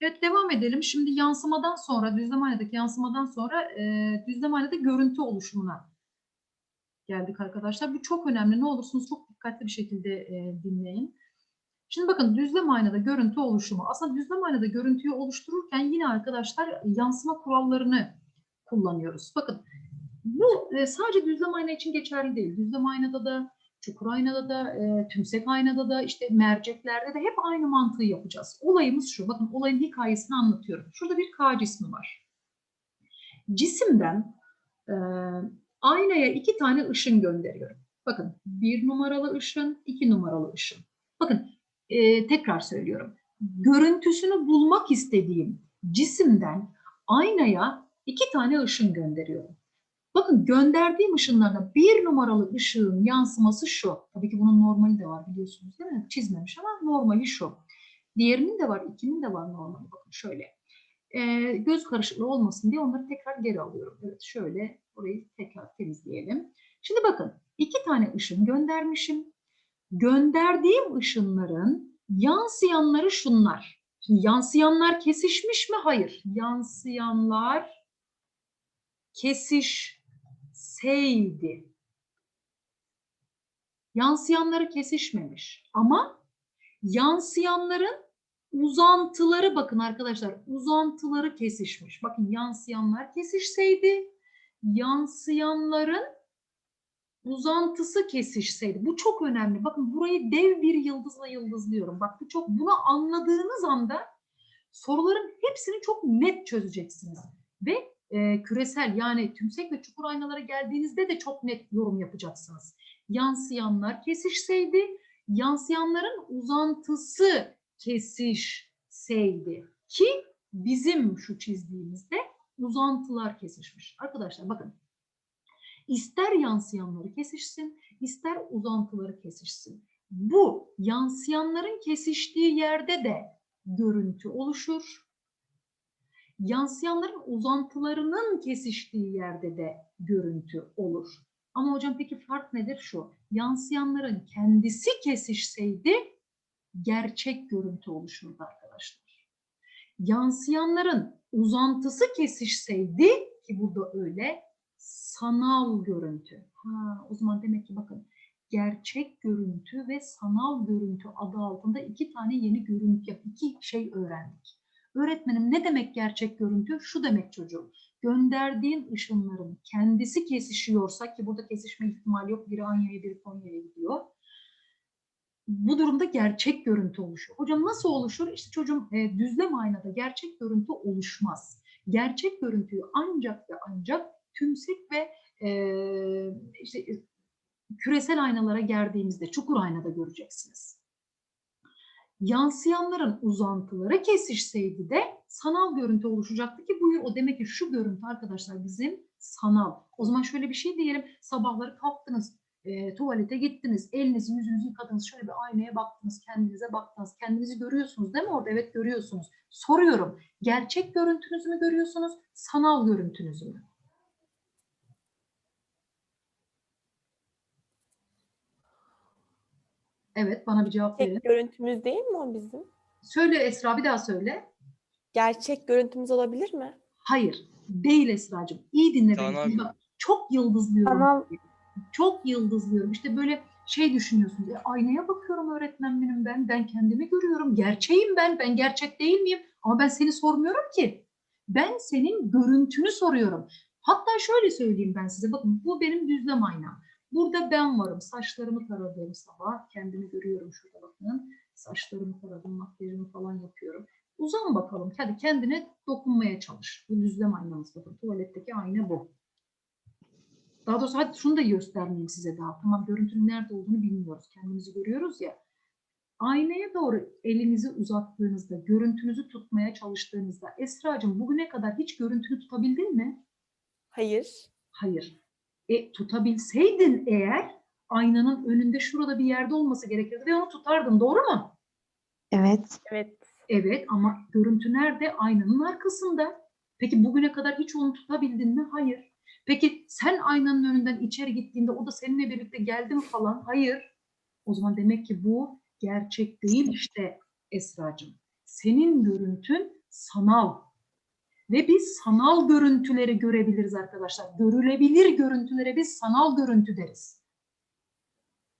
Evet devam edelim. Şimdi yansımadan sonra, düzlem aynadaki yansımadan sonra e, düzlem aynada görüntü oluşumuna geldik arkadaşlar. Bu çok önemli. Ne olursunuz çok dikkatli bir şekilde e, dinleyin. Şimdi bakın düzlem aynada görüntü oluşumu. Aslında düzlem aynada görüntüyü oluştururken yine arkadaşlar yansıma kurallarını kullanıyoruz. Bakın bu e, sadece düzlem ayna için geçerli değil. Düzlem aynada da, çukur aynada da, e, tümsek aynada da, işte merceklerde de hep aynı mantığı yapacağız. Olayımız şu. Bakın olayın hikayesini anlatıyorum. Şurada bir K cismi var. Cisimden e, aynaya iki tane ışın gönderiyorum. Bakın bir numaralı ışın, iki numaralı ışın. Bakın e, tekrar söylüyorum. Görüntüsünü bulmak istediğim cisimden aynaya iki tane ışın gönderiyorum. Bakın gönderdiğim ışınlarda bir numaralı ışığın yansıması şu. Tabii ki bunun normali de var biliyorsunuz değil mi? Çizmemiş ama normali şu. Diğerinin de var, ikinin de var normali. Bakın şöyle. Ee, göz karışıklığı olmasın diye onları tekrar geri alıyorum. Evet şöyle orayı tekrar temizleyelim. Şimdi bakın iki tane ışın göndermişim. Gönderdiğim ışınların yansıyanları şunlar. Şimdi yansıyanlar kesişmiş mi? Hayır. Yansıyanlar kesişseydi. Yansıyanları kesişmemiş. Ama yansıyanların uzantıları bakın arkadaşlar uzantıları kesişmiş. Bakın yansıyanlar kesişseydi yansıyanların uzantısı kesişseydi. Bu çok önemli. Bakın burayı dev bir yıldızla yıldızlıyorum. Bak bu çok bunu anladığınız anda soruların hepsini çok net çözeceksiniz. Ve e, küresel yani tümsek ve çukur aynalara geldiğinizde de çok net yorum yapacaksınız. Yansıyanlar kesişseydi, yansıyanların uzantısı kesişseydi ki bizim şu çizdiğimizde uzantılar kesişmiş. Arkadaşlar bakın ister yansıyanları kesişsin, ister uzantıları kesişsin. Bu yansıyanların kesiştiği yerde de görüntü oluşur. Yansıyanların uzantılarının kesiştiği yerde de görüntü olur. Ama hocam peki fark nedir şu? Yansıyanların kendisi kesişseydi gerçek görüntü oluşurdu arkadaşlar. Yansıyanların uzantısı kesişseydi ki burada öyle sanal görüntü. Ha, o zaman demek ki bakın gerçek görüntü ve sanal görüntü adı altında iki tane yeni görüntü, iki şey öğrendik. Öğretmenim ne demek gerçek görüntü? Şu demek çocuğum. Gönderdiğin ışınların kendisi kesişiyorsa ki burada kesişme ihtimali yok. Biri Anya'ya biri Konya'ya gidiyor. Bu durumda gerçek görüntü oluşuyor. Hocam nasıl oluşur? İşte çocuğum e, düzlem aynada gerçek görüntü oluşmaz. Gerçek görüntüyü ancak ve ancak tümsek ve e, işte küresel aynalara geldiğimizde çukur aynada göreceksiniz. Yansıyanların uzantıları kesişseydi de sanal görüntü oluşacaktı ki bu o demek ki şu görüntü arkadaşlar bizim sanal. O zaman şöyle bir şey diyelim. Sabahları kalktınız, e, tuvalete gittiniz, elinizi yüzünüzü yıkadınız, şöyle bir aynaya baktınız, kendinize baktınız, kendinizi görüyorsunuz değil mi orada? Evet görüyorsunuz. Soruyorum, gerçek görüntünüzü mü görüyorsunuz, sanal görüntünüzü mü? Evet, bana bir cevap verin. Tek görüntümüz değil mi o bizim? Söyle Esra, bir daha söyle. Gerçek görüntümüz olabilir mi? Hayır, değil Esra'cığım. İyi dinle beni. Bak, Çok yıldızlıyorum. Sanal- Çok yıldızlıyorum. İşte böyle şey düşünüyorsunuz. E, aynaya bakıyorum öğretmenim ben. Ben kendimi görüyorum. Gerçeğim ben. Ben gerçek değil miyim? Ama ben seni sormuyorum ki. Ben senin görüntünü soruyorum. Hatta şöyle söyleyeyim ben size. Bakın bu benim düzlem aynam. Burada ben varım. Saçlarımı taradığım sabah. Kendimi görüyorum şurada bakın. Saçlarımı taradım, makyajımı falan yapıyorum. Uzan bakalım. Hadi kendine dokunmaya çalış. Bu düzlem aynamız bakın. Tuvaletteki ayna bu. Daha doğrusu hadi şunu da göstermeyeyim size daha. Tamam görüntünün nerede olduğunu bilmiyoruz. Kendimizi görüyoruz ya. Aynaya doğru elinizi uzattığınızda, görüntünüzü tutmaya çalıştığınızda Esra'cığım bugüne kadar hiç görüntünü tutabildin mi? Hayır. Hayır. E, tutabilseydin eğer aynanın önünde şurada bir yerde olması gerekirdi ve onu tutardın. Doğru mu? Evet. Evet. Evet ama görüntü nerede? Aynanın arkasında. Peki bugüne kadar hiç onu tutabildin mi? Hayır. Peki sen aynanın önünden içeri gittiğinde o da seninle birlikte geldi mi falan? Hayır. O zaman demek ki bu gerçek değil işte Esra'cığım. Senin görüntün sanal. Ve biz sanal görüntüleri görebiliriz arkadaşlar. Görülebilir görüntülere biz sanal görüntü deriz.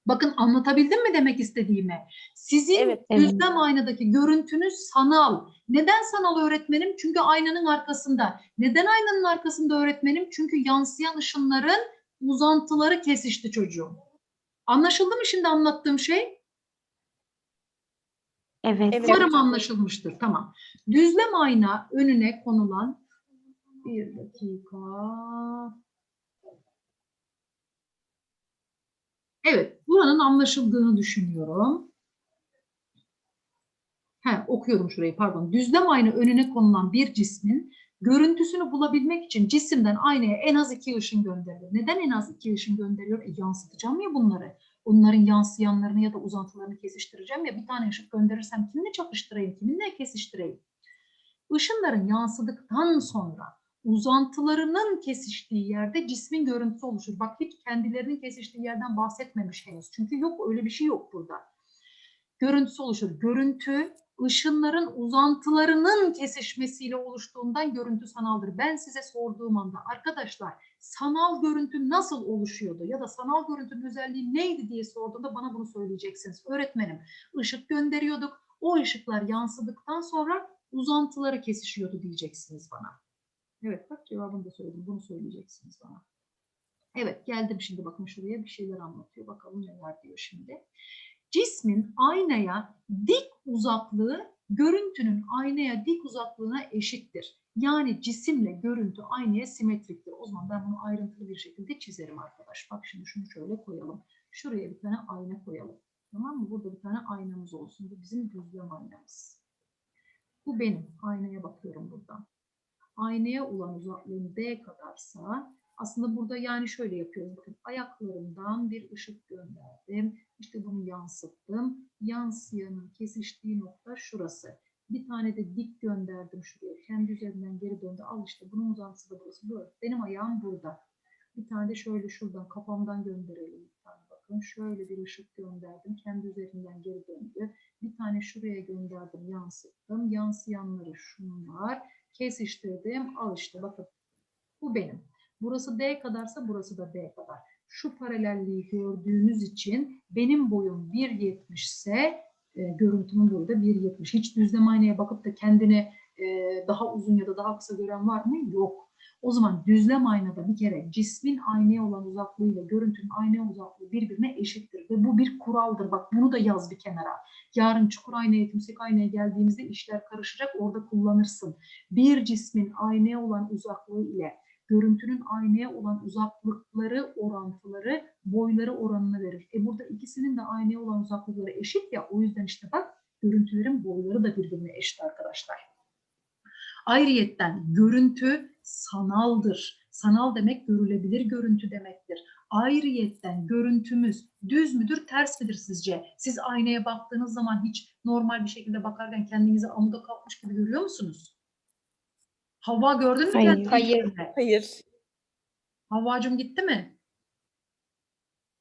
Bakın anlatabildim mi demek istediğimi? Sizin Evet. Evet. düzlem aynadaki görüntünüz sanal. Neden sanal öğretmenim? Çünkü aynanın arkasında. Neden aynanın arkasında öğretmenim? Çünkü yansıyan ışınların uzantıları kesişti çocuğum. Anlaşıldı mı şimdi anlattığım şey? Evet. Evet. Anlaşılmıştır. Tamam. Düzlem ayna önüne konulan bir dakika. Evet, buranın anlaşıldığını düşünüyorum. He, okuyorum şurayı pardon. Düzlem ayna önüne konulan bir cismin görüntüsünü bulabilmek için cisimden aynaya en az iki ışın gönderilir. Neden en az iki ışın gönderiyor? E, yansıtacağım ya bunları. Onların yansıyanlarını ya da uzantılarını kesiştireceğim ya bir tane ışık gönderirsem kiminle çakıştırayım, kiminle kesiştireyim? Işınların yansıdıktan sonra uzantılarının kesiştiği yerde cismin görüntüsü oluşur. Bak hiç kendilerinin kesiştiği yerden bahsetmemiş henüz. Çünkü yok öyle bir şey yok burada. Görüntüsü oluşur. Görüntü ışınların uzantılarının kesişmesiyle oluştuğundan görüntü sanaldır. Ben size sorduğum anda arkadaşlar sanal görüntü nasıl oluşuyordu ya da sanal görüntünün özelliği neydi diye sorduğunda bana bunu söyleyeceksiniz. Öğretmenim ışık gönderiyorduk. O ışıklar yansıdıktan sonra uzantıları kesişiyordu diyeceksiniz bana. Evet bak cevabını da söyledim. Bunu söyleyeceksiniz bana. Evet geldim şimdi bakın şuraya bir şeyler anlatıyor. Bakalım neler diyor şimdi. Cismin aynaya dik uzaklığı görüntünün aynaya dik uzaklığına eşittir. Yani cisimle görüntü aynaya simetriktir. O zaman ben bunu ayrıntılı bir şekilde çizerim arkadaş. Bak şimdi şunu şöyle koyalım. Şuraya bir tane ayna koyalım. Tamam mı? Burada bir tane aynamız olsun. Bu bizim düzlem aynamız. Bu benim. Aynaya bakıyorum buradan. Aynaya olan uzaklığım D kadarsa aslında burada yani şöyle yapıyorum. Bakın ayaklarımdan bir ışık gönderdim. İşte bunu yansıttım. Yansıyanın kesiştiği nokta şurası. Bir tane de dik gönderdim şuraya. Kendi üzerinden geri döndü. Al işte bunun uzantısı da burası. Böyle. Benim ayağım burada. Bir tane de şöyle şuradan kafamdan gönderelim. Bir tane bakın şöyle bir ışık gönderdim. Kendi üzerinden geri döndü. Bir tane şuraya gönderdim, yansıttım. Yansıyanları şunlar. Kesiştirdim. Al işte bakın. Bu benim. Burası D kadarsa burası da D kadar. Şu paralelliği gördüğünüz için benim boyum 1.70 ise e, görüntümün boyu da 1.70. Hiç düzlem aynaya bakıp da kendini e, daha uzun ya da daha kısa gören var mı? Yok. O zaman düzlem aynada bir kere cismin aynaya olan uzaklığıyla görüntünün aynaya uzaklığı birbirine eşittir. Ve bu bir kuraldır. Bak bunu da yaz bir kenara. Yarın çukur aynaya, tümsek aynaya geldiğimizde işler karışacak. Orada kullanırsın. Bir cismin aynaya olan uzaklığı ile görüntünün aynaya olan uzaklıkları orantıları boyları oranını verir. E burada ikisinin de aynaya olan uzaklıkları eşit ya o yüzden işte bak görüntülerin boyları da birbirine eşit arkadaşlar. Ayrıyetten görüntü sanaldır. Sanal demek görülebilir görüntü demektir. Ayrıyetten görüntümüz düz müdür, ters midir sizce? Siz aynaya baktığınız zaman hiç normal bir şekilde bakarken kendinizi amuda kalkmış gibi görüyor musunuz? Havva gördün mü? Hayır. Hayır. Hayır. Havvacım gitti mi?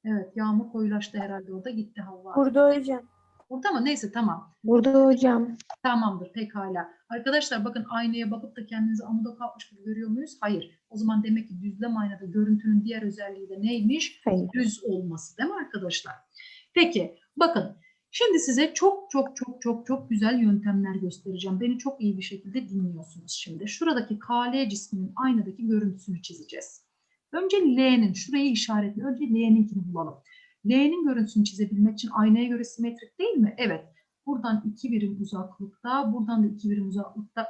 Evet, yağmur koyulaştı herhalde orada gitti Havva. Burada hocam. Burada mı? Neyse tamam. Burada hocam. Tamamdır pekala. Arkadaşlar bakın aynaya bakıp da kendinizi amuda kalkmış gibi görüyor muyuz? Hayır. O zaman demek ki düzlem aynada görüntünün diğer özelliği de neymiş? Hayır. Düz olması değil mi arkadaşlar? Peki bakın şimdi size çok çok çok çok çok güzel yöntemler göstereceğim. Beni çok iyi bir şekilde dinliyorsunuz şimdi. Şuradaki KL cisminin aynadaki görüntüsünü çizeceğiz. Önce L'nin şurayı işaretle. Önce L'ninkini bulalım. L'nin görüntüsünü çizebilmek için aynaya göre simetrik değil mi? Evet. Buradan 2 birim uzaklıkta, buradan da 2 birim uzaklıkta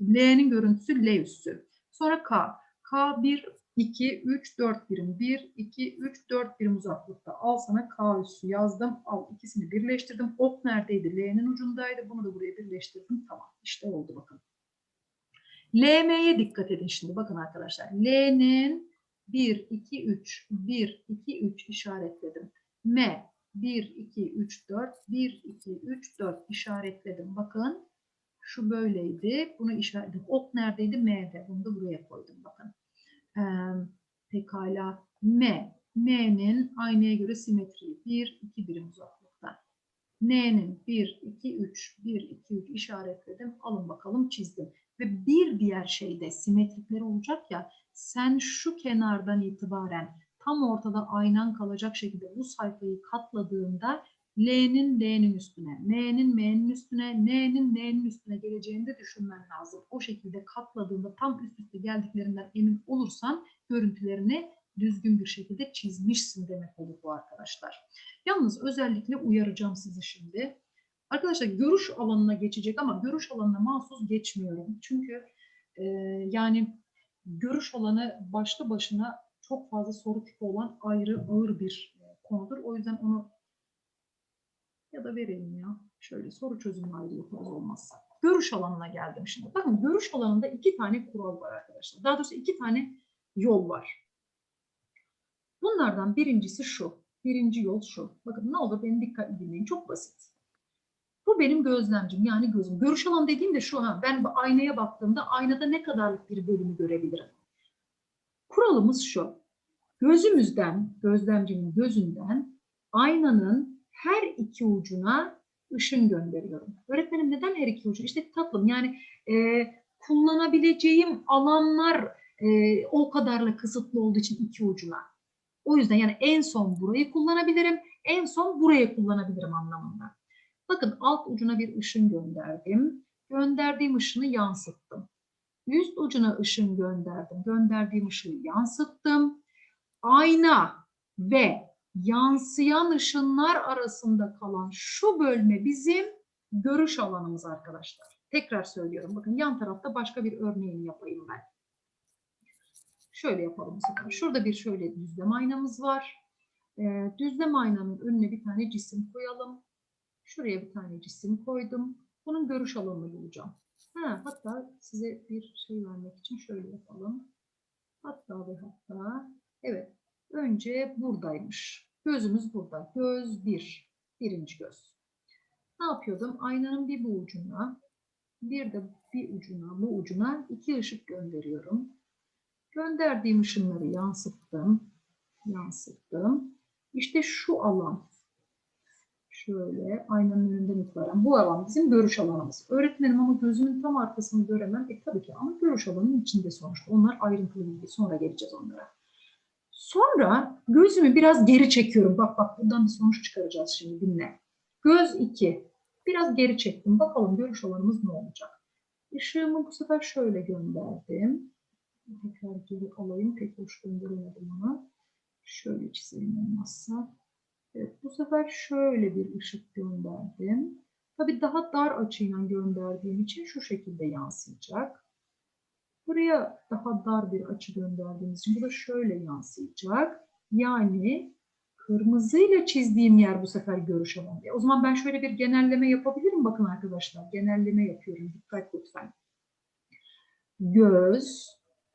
L'nin görüntüsü L üssü. Sonra K. K 1, 2, 3, 4 birim. 1, 2, 3, 4 birim uzaklıkta. Al sana K üssü yazdım. Al ikisini birleştirdim. Ok neredeydi? L'nin ucundaydı. Bunu da buraya birleştirdim. Tamam. İşte oldu bakın. LM'ye dikkat edin şimdi. Bakın arkadaşlar. L'nin 1, 2, 3, 1, 2, 3 işaretledim. M 1, 2, 3, 4, 1, 2, 3, 4 işaretledim. Bakın şu böyleydi. Bunu işaretledim. Ok neredeydi? M'de. Bunu da buraya koydum. Bakın. Ee, pekala. M. M'nin aynaya göre simetriği. 1, 2 birim uzaklıkta. N'nin 1, 2, 3, 1, 2, 3 işaretledim. Alın bakalım çizdim. Ve bir diğer şey de simetrikleri olacak ya sen şu kenardan itibaren tam ortada aynan kalacak şekilde bu sayfayı katladığında L'nin L'nin üstüne, M'nin M'nin üstüne, N'nin N'nin üstüne geleceğini de düşünmen lazım. O şekilde katladığında tam üst üste geldiklerinden emin olursan görüntülerini düzgün bir şekilde çizmişsin demek olur bu arkadaşlar. Yalnız özellikle uyaracağım sizi şimdi. Arkadaşlar görüş alanına geçecek ama görüş alanına mahsus geçmiyorum. Çünkü e, yani görüş alanı başlı başına çok fazla soru tipi olan ayrı ağır bir e, konudur. O yüzden onu ya da verelim ya. Şöyle soru çözümü ayrı yaparız olmazsa. Görüş alanına geldim şimdi. Bakın görüş alanında iki tane kural var arkadaşlar. Daha doğrusu iki tane yol var. Bunlardan birincisi şu. Birinci yol şu. Bakın ne olur beni dikkatli dinleyin. Çok basit. Bu benim gözlemcim yani gözüm. Görüş alanı dediğim de şu ha. Ben aynaya baktığımda aynada ne kadarlık bir bölümü görebilirim. Kuralımız şu. Gözümüzden, gözlemcimin gözünden aynanın her iki ucuna ışın gönderiyorum. Öğretmenim neden her iki ucu? İşte tatlım yani e, kullanabileceğim alanlar e, o kadarla kısıtlı olduğu için iki ucuna. O yüzden yani en son burayı kullanabilirim, en son burayı kullanabilirim anlamında. Bakın alt ucuna bir ışın gönderdim. Gönderdiğim ışını yansıttım. Üst ucuna ışın gönderdim. Gönderdiğim ışığı yansıttım. Ayna ve yansıyan ışınlar arasında kalan şu bölme bizim görüş alanımız arkadaşlar. Tekrar söylüyorum. Bakın yan tarafta başka bir örneğini yapayım ben. Şöyle yapalım. Şurada bir şöyle düzlem aynamız var. Ee, düzlem aynanın önüne bir tane cisim koyalım. Şuraya bir tane cisim koydum. Bunun görüş alanını bulacağım. Ha, hatta size bir şey vermek için şöyle yapalım. Hatta ve hatta evet önce buradaymış. Gözümüz burada. Göz bir. Birinci göz. Ne yapıyordum? Aynanın bir bu ucuna bir de bir ucuna bu ucuna iki ışık gönderiyorum. Gönderdiğim ışınları yansıttım. Yansıttım. İşte şu alan şöyle aynanın önünden itibaren bu alan bizim görüş alanımız. Öğretmenim ama gözümün tam arkasını göremem. E tabii ki ama görüş alanının içinde sonuçta. Onlar ayrıntılı bilgi. Sonra geleceğiz onlara. Sonra gözümü biraz geri çekiyorum. Bak bak buradan bir sonuç çıkaracağız şimdi dinle. Göz 2. Biraz geri çektim. Bakalım görüş alanımız ne olacak? Işığımı bu sefer şöyle gönderdim. Tekrar geri alayım. Pek hoş gönderemedim onu. Şöyle çizelim olmazsa. Evet, bu sefer şöyle bir ışık gönderdim. Tabii daha dar açıyla gönderdiğim için şu şekilde yansıyacak. Buraya daha dar bir açı gönderdiğimiz için bu da şöyle yansıyacak. Yani kırmızıyla çizdiğim yer bu sefer görüş alanı. E, O zaman ben şöyle bir genelleme yapabilirim. Bakın arkadaşlar genelleme yapıyorum. Dikkat lütfen. Göz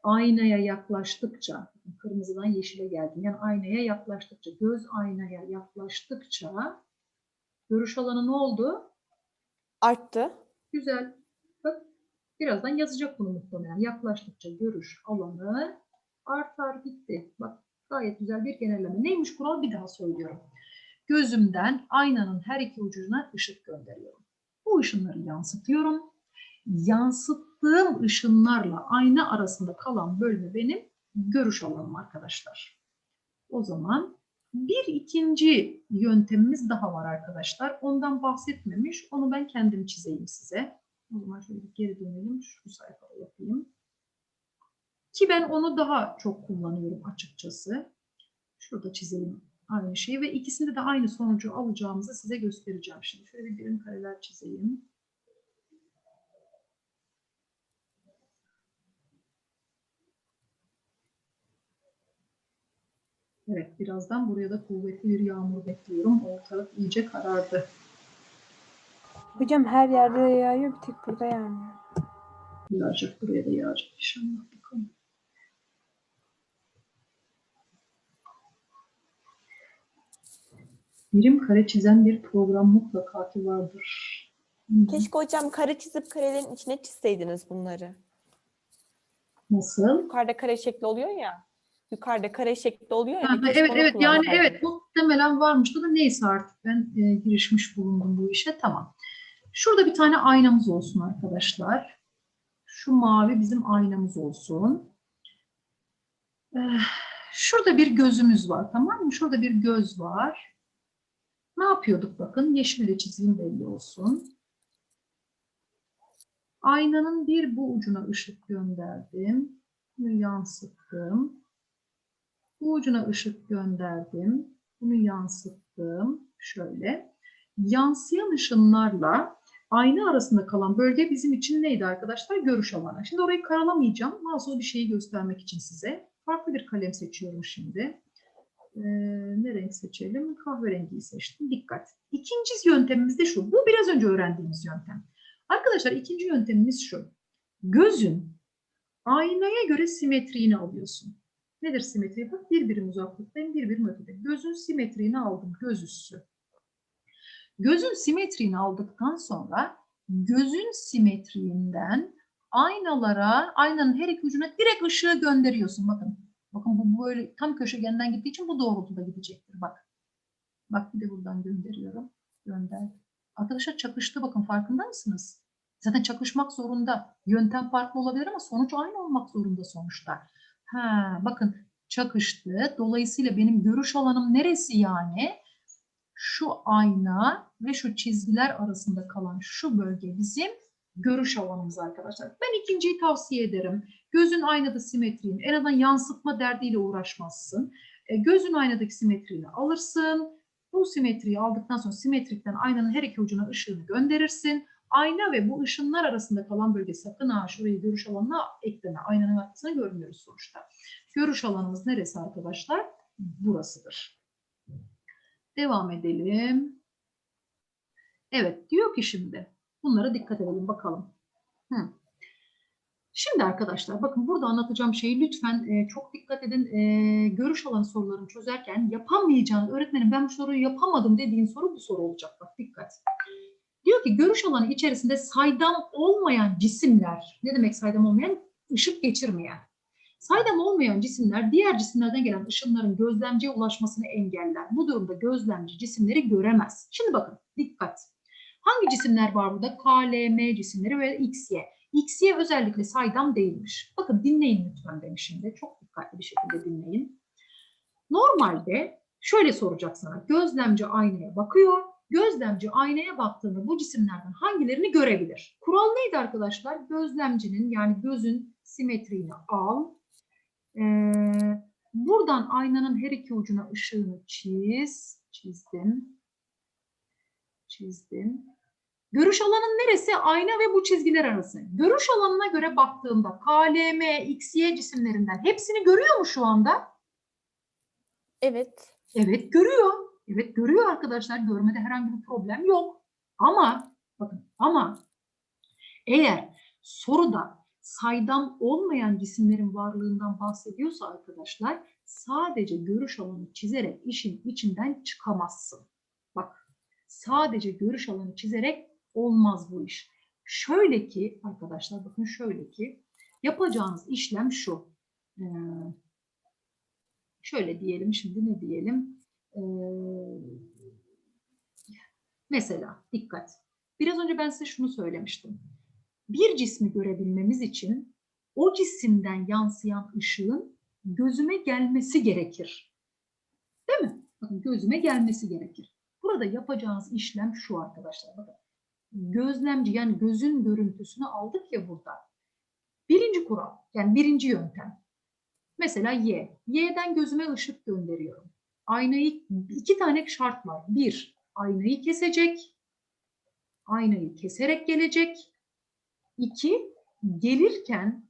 aynaya yaklaştıkça, kırmızıdan yeşile geldim. Yani aynaya yaklaştıkça, göz aynaya yaklaştıkça görüş alanı ne oldu? Arttı. Güzel. Birazdan yazacak bunu muhtemelen. Yaklaştıkça görüş alanı artar gitti. Bak gayet güzel bir genelleme. Neymiş kural? Bir daha söylüyorum. Gözümden aynanın her iki ucuna ışık gönderiyorum. Bu ışınları yansıtıyorum. Yansıttığım ışınlarla ayna arasında kalan bölme benim görüş alanım arkadaşlar. O zaman bir ikinci yöntemimiz daha var arkadaşlar. Ondan bahsetmemiş. Onu ben kendim çizeyim size. O zaman şöyle bir geri dönelim. Şu sayfada yapayım. Ki ben onu daha çok kullanıyorum açıkçası. Şurada çizelim aynı şeyi ve ikisinde de aynı sonucu alacağımızı size göstereceğim. Şimdi şöyle bir birim kareler çizeyim. Evet, birazdan buraya da kuvvetli bir yağmur bekliyorum. Ortalık iyice karardı. Hocam her yerde yağıyor bir tek burada yağmıyor. Yağacak, buraya da yağacak inşallah. Bakalım. Birim kare çizen bir program mutlaka ki vardır. Keşke hocam kare çizip karelerin içine çizseydiniz bunları. Nasıl? Yukarıda kare şekli oluyor ya. yukarıda kare şekli oluyor ya. Ha, evet evet yani evet muhtemelen varmıştı da neyse artık ben e, girişmiş bulundum bu işe tamam. Şurada bir tane aynamız olsun arkadaşlar. Şu mavi bizim aynamız olsun. Eh, Şurada bir gözümüz var tamam mı? Şurada bir göz var. Ne yapıyorduk bakın yeşille çizeyim belli olsun. Aynanın bir bu ucuna ışık gönderdim. Bunu yansıttım. Bu ucuna ışık gönderdim. Bunu yansıttım. Şöyle. Yansıyan ışınlarla ayna arasında kalan bölge bizim için neydi arkadaşlar? Görüş alanı. Şimdi orayı karalamayacağım. Sonra bir şeyi göstermek için size. Farklı bir kalem seçiyorum şimdi. Ee, ne renk seçelim? Kahverengiyi seçtim. Dikkat. İkinci yöntemimiz de şu. Bu biraz önce öğrendiğimiz yöntem. Arkadaşlar ikinci yöntemimiz şu. Gözün aynaya göre simetriğini alıyorsun. Nedir simetri? Bak bir birim uzaklıktayım, bir ötede. Gözün simetriğini aldım, göz üssü. Gözün simetriğini aldıktan sonra gözün simetriğinden aynalara, aynanın her iki ucuna direkt ışığı gönderiyorsun. Bakın, bakın bu böyle tam köşegenden gittiği için bu doğrultuda gidecektir. Bak, bak bir de buradan gönderiyorum. Gönder. Arkadaşlar çakıştı bakın farkında mısınız? Zaten çakışmak zorunda. Yöntem farklı olabilir ama sonuç aynı olmak zorunda sonuçta. Ha, bakın çakıştı. Dolayısıyla benim görüş alanım neresi yani? Şu ayna ve şu çizgiler arasında kalan şu bölge bizim görüş alanımız arkadaşlar. Ben ikinciyi tavsiye ederim. Gözün aynada simetriğini, en azından yansıtma derdiyle uğraşmazsın. E, gözün aynadaki simetriğini alırsın. Bu simetriyi aldıktan sonra simetrikten aynanın her iki ucuna ışığını gönderirsin. Ayna ve bu ışınlar arasında kalan bölge sakın ha şurayı görüş alanına ekleme. Aynanın arkasına görmüyoruz sonuçta. Görüş alanımız neresi arkadaşlar? Burasıdır. Devam edelim. Evet diyor ki şimdi bunlara dikkat edelim bakalım. Hı. Şimdi arkadaşlar bakın burada anlatacağım şeyi lütfen e, çok dikkat edin. E, görüş alanı sorularını çözerken yapamayacağınız öğretmenim ben bu soruyu yapamadım dediğin soru bu soru olacak. Bak dikkat. Diyor ki görüş alanı içerisinde saydam olmayan cisimler, ne demek saydam olmayan? Işık geçirmeyen. Saydam olmayan cisimler diğer cisimlerden gelen ışınların gözlemciye ulaşmasını engeller. Bu durumda gözlemci cisimleri göremez. Şimdi bakın dikkat. Hangi cisimler var burada? K, L, M cisimleri ve X, Y. X, Y özellikle saydam değilmiş. Bakın dinleyin lütfen beni şimdi. Çok dikkatli bir şekilde dinleyin. Normalde şöyle soracak sana. Gözlemci aynaya bakıyor. Gözlemci aynaya baktığında bu cisimlerden hangilerini görebilir? Kural neydi arkadaşlar? Gözlemcinin yani gözün simetriğini al. Ee, buradan aynanın her iki ucuna ışığını çiz. Çizdim. Çizdim. Görüş alanın neresi? Ayna ve bu çizgiler arası. Görüş alanına göre baktığımda KLM, XY cisimlerinden hepsini görüyor mu şu anda? Evet. Evet görüyor. Evet görüyor arkadaşlar. Görmede herhangi bir problem yok. Ama bakın ama eğer soruda saydam olmayan cisimlerin varlığından bahsediyorsa arkadaşlar sadece görüş alanı çizerek işin içinden çıkamazsın. Sadece görüş alanı çizerek olmaz bu iş. Şöyle ki arkadaşlar bakın şöyle ki yapacağınız işlem şu. Ee, şöyle diyelim şimdi ne diyelim? Ee, mesela dikkat. Biraz önce ben size şunu söylemiştim. Bir cismi görebilmemiz için o cisimden yansıyan ışığın gözüme gelmesi gerekir. Değil mi? Bakın gözüme gelmesi gerekir. Burada yapacağınız işlem şu arkadaşlar. Bakın. Gözlemci yani gözün görüntüsünü aldık ya burada. Birinci kural yani birinci yöntem. Mesela Y. Y'den gözüme ışık gönderiyorum. Aynayı iki tane şart var. Bir, aynayı kesecek. Aynayı keserek gelecek. İki, gelirken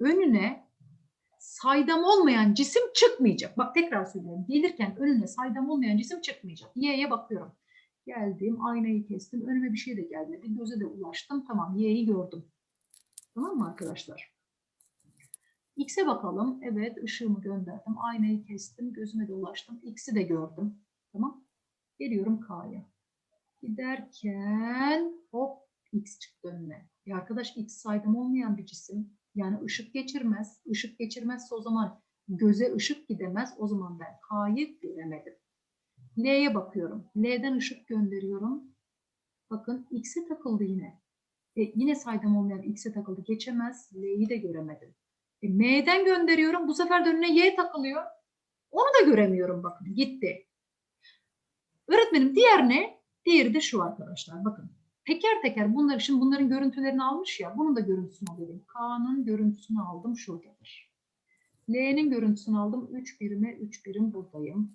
önüne saydam olmayan cisim çıkmayacak. Bak tekrar söylüyorum. Gelirken önüne saydam olmayan cisim çıkmayacak. Y'ye bakıyorum. Geldim, aynayı kestim. Önüme bir şey de gelmedi. Göze de ulaştım. Tamam, Y'yi gördüm. Tamam mı arkadaşlar? X'e bakalım. Evet, ışığımı gönderdim. Aynayı kestim. Gözüme de ulaştım. X'i de gördüm. Tamam. Geliyorum K'ya. Giderken hop X çıktı önüne. Ya arkadaş X saydam olmayan bir cisim. Yani ışık geçirmez. Işık geçirmezse o zaman göze ışık gidemez. O zaman ben K'yı göremedim. L'ye bakıyorum. L'den ışık gönderiyorum. Bakın X'e takıldı yine. E, yine saydam olmayan X'e takıldı. Geçemez. L'yi de göremedim. E, M'den gönderiyorum. Bu sefer de önüne Y takılıyor. Onu da göremiyorum bakın. Gitti. Öğretmenim diğer ne? Diğeri de şu arkadaşlar. Bakın. Teker teker bunları şimdi bunların görüntülerini almış ya. Bunun da görüntüsünü alayım. K'nın görüntüsünü aldım. Şuradadır. L'nin görüntüsünü aldım. 3 birime 3 birim buradayım.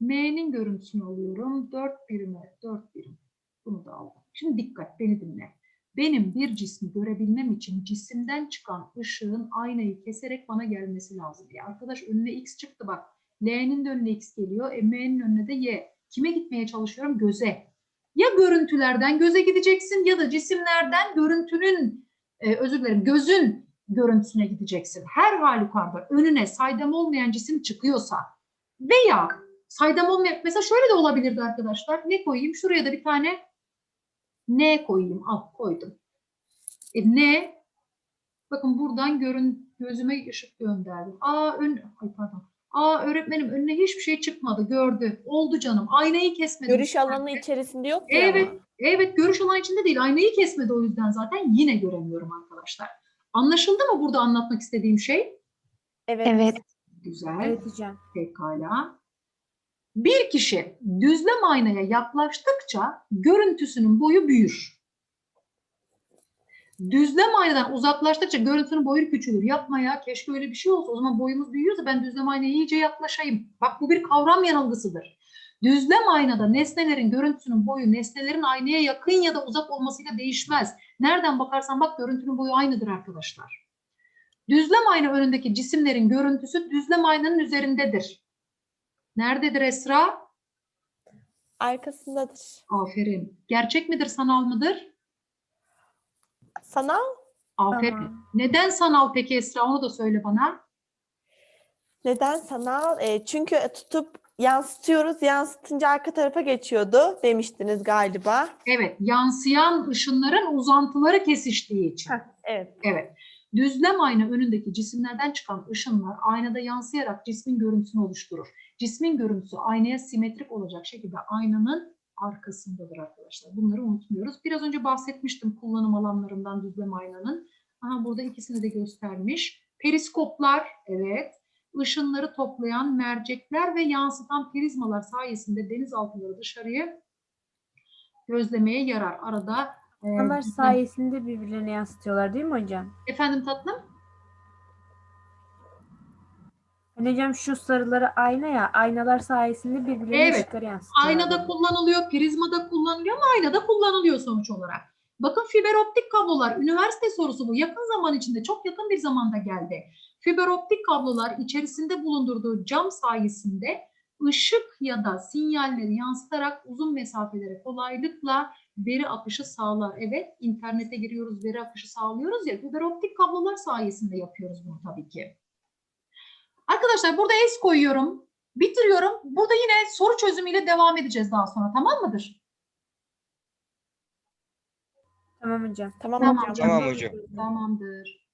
M'nin görüntüsünü alıyorum. 4 birime 4 birim. Bunu da aldım. Şimdi dikkat beni dinle. Benim bir cismi görebilmem için cisimden çıkan ışığın aynayı keserek bana gelmesi lazım. Ya arkadaş önüne x çıktı bak. L'nin de önüne x geliyor. E, M'nin önüne de y. Kime gitmeye çalışıyorum? Göze. Ya görüntülerden göze gideceksin ya da cisimlerden görüntünün, e, özür dilerim gözün görüntüsüne gideceksin. Her halükarda önüne saydam olmayan cisim çıkıyorsa veya saydam olmayan, mesela şöyle de olabilirdi arkadaşlar. Ne koyayım? Şuraya da bir tane ne koyayım? Al koydum. E, ne? Bakın buradan görün, gözüme ışık gönderdim. Aa ön, ay pardon. Aa öğretmenim önüne hiçbir şey çıkmadı. Gördü. Oldu canım. Aynayı kesmedi. Görüş alanı içerisinde yok ya Evet, ama. evet görüş alanı içinde değil. Aynayı kesmedi o yüzden zaten yine göremiyorum arkadaşlar. Anlaşıldı mı burada anlatmak istediğim şey? Evet. Evet. Güzel. Evet hocam. Pekala. Bir kişi düzlem aynaya yaklaştıkça görüntüsünün boyu büyür. Düzlem aynadan uzaklaştıkça görüntünün boyu küçülür. Yapma ya keşke öyle bir şey olsa. O zaman boyumuz büyüyorsa ben düzlem aynaya iyice yaklaşayım. Bak bu bir kavram yanılgısıdır. Düzlem aynada nesnelerin görüntüsünün boyu nesnelerin aynaya yakın ya da uzak olmasıyla değişmez. Nereden bakarsan bak görüntünün boyu aynıdır arkadaşlar. Düzlem ayna önündeki cisimlerin görüntüsü düzlem aynanın üzerindedir. Nerededir Esra? Arkasındadır. Aferin. Gerçek midir, sanal mıdır? Sanal Aferin. Tamam. Neden sanal peki Esra? Onu da söyle bana. neden sanal? E, çünkü tutup yansıtıyoruz. Yansıtınca arka tarafa geçiyordu demiştiniz galiba. Evet, yansıyan ışınların uzantıları kesiştiği için. Evet. Evet. Düzlem ayna önündeki cisimlerden çıkan ışınlar aynada yansıyarak cismin görüntüsünü oluşturur. Cismin görüntüsü aynaya simetrik olacak şekilde aynanın arkasındadır arkadaşlar. Bunları unutmuyoruz. Biraz önce bahsetmiştim kullanım alanlarından düzlem aynanın. Aha burada ikisini de göstermiş. Periskoplar, evet. Işınları toplayan mercekler ve yansıtan prizmalar sayesinde denizaltıları dışarıya gözlemeye yarar. Arada e, sayesinde birbirlerine yansıtıyorlar değil mi hocam? Efendim tatlım? Hocam şu sarıları ayna ya, aynalar sayesinde birbirlerine Evet, ışıkları yansıtıyorlar. Aynada kullanılıyor, prizmada kullanılıyor ama aynada kullanılıyor sonuç olarak. Bakın fiber optik kablolar, üniversite sorusu bu. Yakın zaman içinde, çok yakın bir zamanda geldi. Fiber optik kablolar içerisinde bulundurduğu cam sayesinde ışık ya da sinyalleri yansıtarak uzun mesafelere kolaylıkla veri akışı sağlar. Evet, internete giriyoruz, veri akışı sağlıyoruz ya, fiber optik kablolar sayesinde yapıyoruz bunu tabii ki. Arkadaşlar burada es koyuyorum. Bitiriyorum. Burada yine soru çözümüyle devam edeceğiz daha sonra. Tamam mıdır? Tamam hocam. Tamam, Tamam hocam. Tamam hocam. Tamamdır.